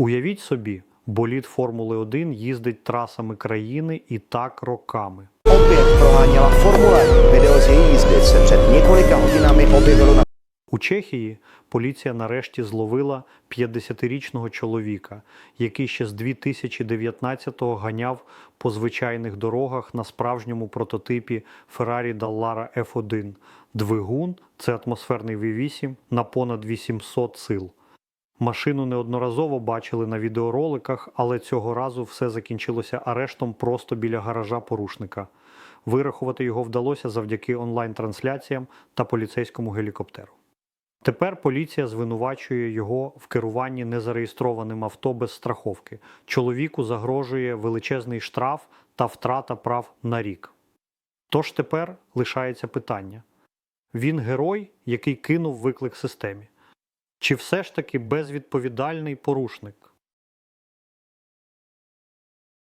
Уявіть собі, болід Формули 1 їздить трасами країни і так роками. Opět proháněla Formule. Video z její jízdy se před několika hodinami objevilo na У Чехії поліція нарешті зловила 50-річного чоловіка, який ще з 2019-го ганяв по звичайних дорогах на справжньому прототипі Ferrari Dallara F1. Двигун це атмосферний V8 на понад 800 сил. Машину неодноразово бачили на відеороликах, але цього разу все закінчилося арештом просто біля гаража порушника. Вирахувати його вдалося завдяки онлайн-трансляціям та поліцейському гелікоптеру. Тепер поліція звинувачує його в керуванні незареєстрованим авто без страховки. Чоловіку загрожує величезний штраф та втрата прав на рік. Тож тепер лишається питання: він герой, який кинув виклик системі? Чи все ж таки безвідповідальний порушник?